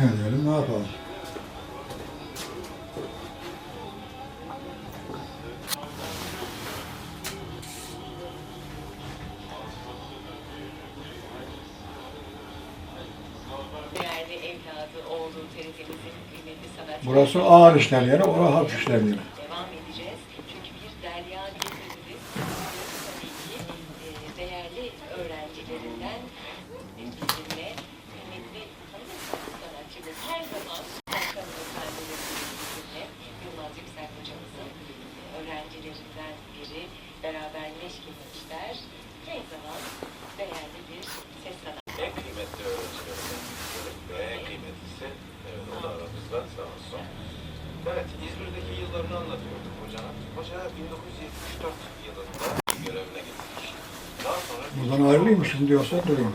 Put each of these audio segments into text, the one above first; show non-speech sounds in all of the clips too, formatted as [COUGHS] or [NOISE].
Ne diyelim ne yapalım. Burası ağır işler yeri, orası hafif işler yeri. E, değerli öğrencilerinden bizimle her zaman efendileri bizimle Yılmaz Yüksel hocamızın öğrencilerinden biri beraber leş geçmişler. Her zaman değerli bir ses sanatçısı. En kıymetli öğrencilerimden ve en kıymetlisi evet, o da aramızda sağ olsun. Evet, İzmir'deki yıllarını anlatıyorduk hocana. Hoca 1974 yılında görevine gitmiş. Daha sonra Buradan ayrılıymışım diyorsa durayım.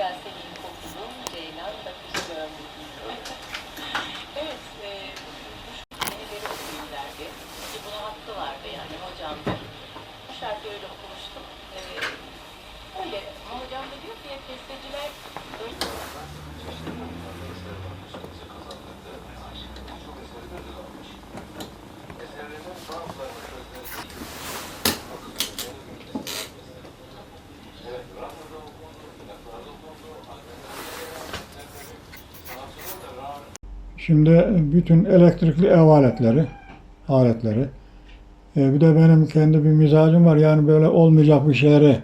ya Şimdi bütün elektrikli ev aletleri, aletleri. E, bir de benim kendi bir mizacım var. Yani böyle olmayacak bir şeyleri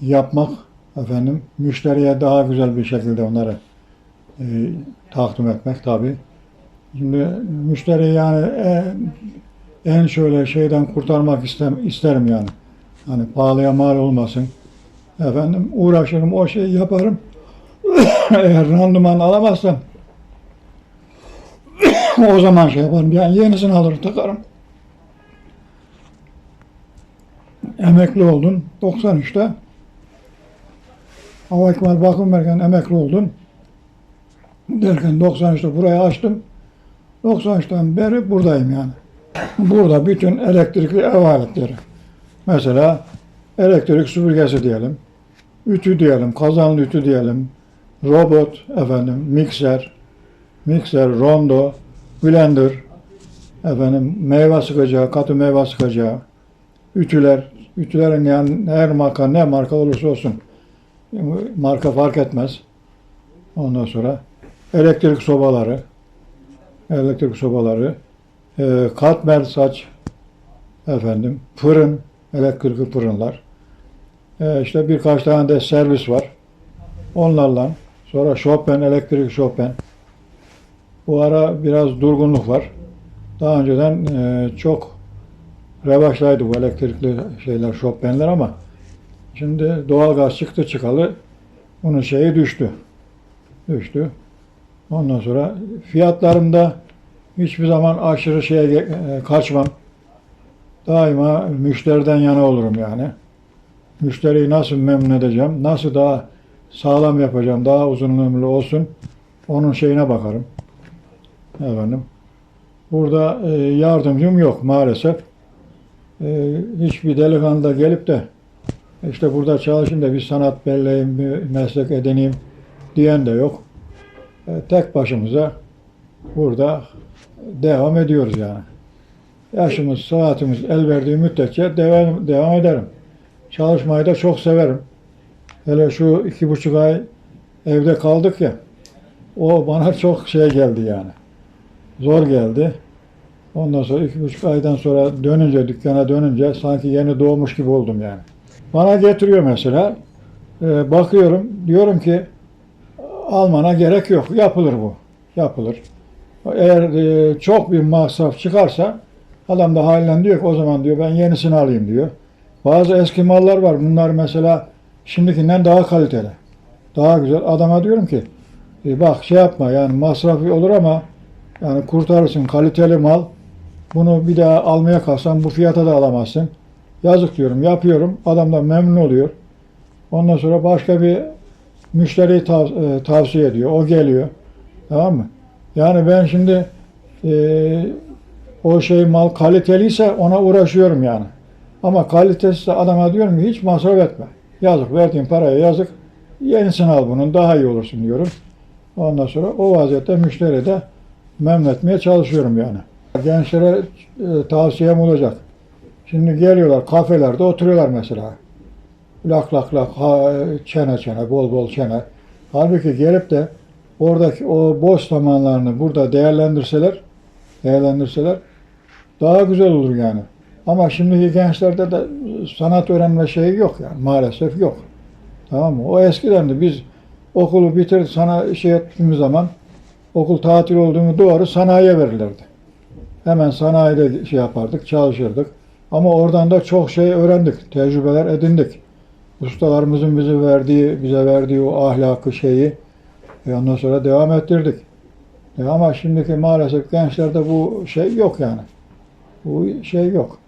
yapmak efendim. Müşteriye daha güzel bir şekilde onları e, takdim etmek tabi. Şimdi müşteri yani en, en şöyle şeyden kurtarmak istem, isterim yani. Hani pahalıya mal olmasın. Efendim uğraşırım o şeyi yaparım. [COUGHS] Eğer randıman alamazsam o zaman şey yaparım. Yani yenisini alır takarım. Emekli oldun 93'te. Hava İkmal Bakım Merkezi'nden emekli oldun. Derken 93'te burayı açtım. 93'ten beri buradayım yani. Burada bütün elektrikli ev aletleri. Mesela elektrik süpürgesi diyelim. Ütü diyelim, kazanlı ütü diyelim. Robot, efendim, mikser, mikser, rondo, blender, efendim meyve sıkacağı, katı meyve sıkacağı, ütüler, ütülerin yani her marka ne marka olursa olsun marka fark etmez. Ondan sonra elektrik sobaları, elektrik sobaları, e, katmer saç, efendim fırın, elektrikli fırınlar, e, işte birkaç tane de servis var. Onlarla sonra Chopin, elektrik Chopin, bu ara biraz durgunluk var. Daha önceden e, çok revaçtaydı bu elektrikli şeyler, Chopin'ler ama şimdi doğalgaz çıktı çıkalı bunun şeyi düştü. Düştü. Ondan sonra fiyatlarında hiçbir zaman aşırı şeye e, kaçmam. daima müşteriden yana olurum yani. Müşteriyi nasıl memnun edeceğim, nasıl daha sağlam yapacağım, daha uzun ömürlü olsun, onun şeyine bakarım. Efendim. Burada e, yardımcım yok maalesef. E, hiçbir delikanlı da gelip de işte burada çalışayım da bir sanat belleyim, bir meslek edineyim diyen de yok. E, tek başımıza burada devam ediyoruz yani. Yaşımız, saatimiz el verdiği müddetçe devam, devam ederim. Çalışmayı da çok severim. Hele şu iki buçuk ay evde kaldık ya, o bana [LAUGHS] çok şey geldi yani. Zor geldi. Ondan sonra iki buçuk aydan sonra dönünce, dükkana dönünce sanki yeni doğmuş gibi oldum yani. Bana getiriyor mesela. Ee, bakıyorum, diyorum ki almana gerek yok. Yapılır bu. Yapılır. Eğer e, çok bir masraf çıkarsa adam da halinden diyor ki o zaman diyor ben yenisini alayım diyor. Bazı eski mallar var. Bunlar mesela şimdikinden daha kaliteli. Daha güzel. Adama diyorum ki e, bak şey yapma yani masrafı olur ama yani kurtarırsın kaliteli mal. Bunu bir daha almaya kalksan bu fiyata da alamazsın. Yazık diyorum. Yapıyorum. Adam da memnun oluyor. Ondan sonra başka bir müşteriyi tav- e, tavsiye ediyor. O geliyor. Tamam mı? Yani ben şimdi e, o şey mal kaliteliyse ona uğraşıyorum yani. Ama kalitesiz adama diyorum ki hiç masraf etme. Yazık verdiğin paraya yazık. Yenisini al bunun daha iyi olursun diyorum. Ondan sonra o vaziyette müşteri de memnun etmeye çalışıyorum yani. Gençlere e, tavsiyem olacak. Şimdi geliyorlar kafelerde oturuyorlar mesela. Lak lak lak ha, çene çene bol bol çene. Halbuki gelip de oradaki o boş zamanlarını burada değerlendirseler değerlendirseler daha güzel olur yani. Ama şimdiki gençlerde de sanat öğrenme şeyi yok yani maalesef yok. Tamam mı? O eskiden de biz okulu bitir sana şey ettiğimiz zaman okul tatil olduğunu doğru sanayiye verirlerdi. Hemen sanayide şey yapardık, çalışırdık. Ama oradan da çok şey öğrendik, tecrübeler edindik. Ustalarımızın bize verdiği, bize verdiği o ahlakı şeyi e ondan sonra devam ettirdik. E ama şimdiki maalesef gençlerde bu şey yok yani. Bu şey yok.